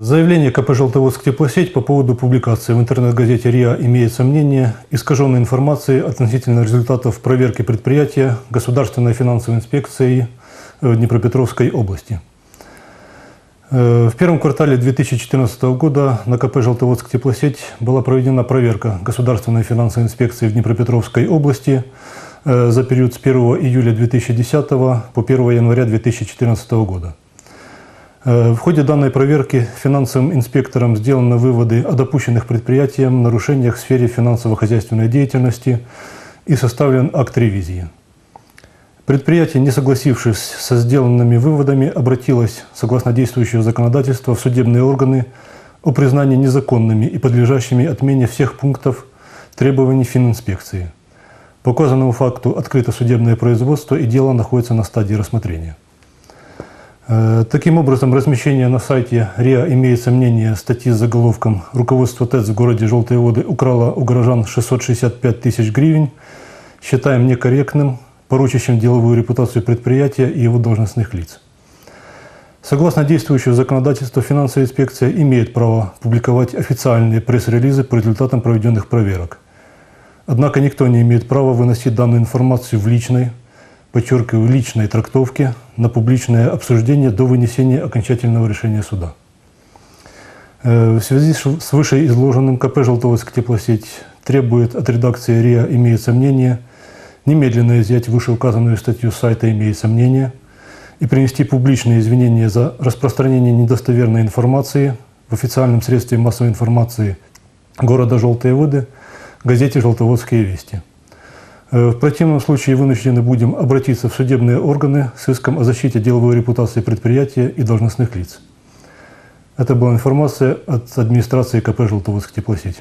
Заявление КП «Желтоводск теплосеть» по поводу публикации в интернет-газете РИА имеет сомнение искаженной информации относительно результатов проверки предприятия Государственной финансовой инспекции Днепропетровской области. Э, В первом квартале 2014 года на КП «Желтоводск теплосеть» была проведена проверка Государственной финансовой инспекции в Днепропетровской области э, за период с 1 июля 2010 по 1 января 2014 года. Э, В ходе данной проверки финансовым инспекторам сделаны выводы о допущенных предприятием нарушениях в сфере финансово-хозяйственной деятельности и составлен акт ревизии. Предприятие, не согласившись со сделанными выводами, обратилось, согласно действующего законодательства, в судебные органы о признании незаконными и подлежащими отмене всех пунктов требований фининспекции. По указанному факту открыто судебное производство и дело находится на стадии рассмотрения. Э, Таким образом, размещение на сайте РИА имеет сомнение статьи с заголовком «Руководство ТЭЦ в городе Желтые воды украло у горожан 665 тысяч гривен» считаем некорректным, порочащим деловую репутацию предприятия и его должностных лиц. Согласно действующему законодательству, финансовая инспекция имеет право публиковать официальные пресс-релизы по результатам проведенных проверок. Однако никто не имеет права выносить данную информацию в личной, подчеркиваю, личной трактовке на публичное обсуждение до вынесения окончательного решения суда. Э, В связи с вышеизложенным КП «Желтоводск теплосеть» требует от редакции РИА «Имеет сомнение» немедленно изъять вышеуказанную статью с сайта «Имеет сомнение» и принести публичные извинения за распространение недостоверной информации в официальном средстве массовой информации города Желтые воды, газете «Желтоводские вести». Э, В противном случае вынуждены будем обратиться в судебные органы с иском о защите деловой репутации предприятия и должностных лиц. Это была информация от администрации КП «Желтоводск теплосеть».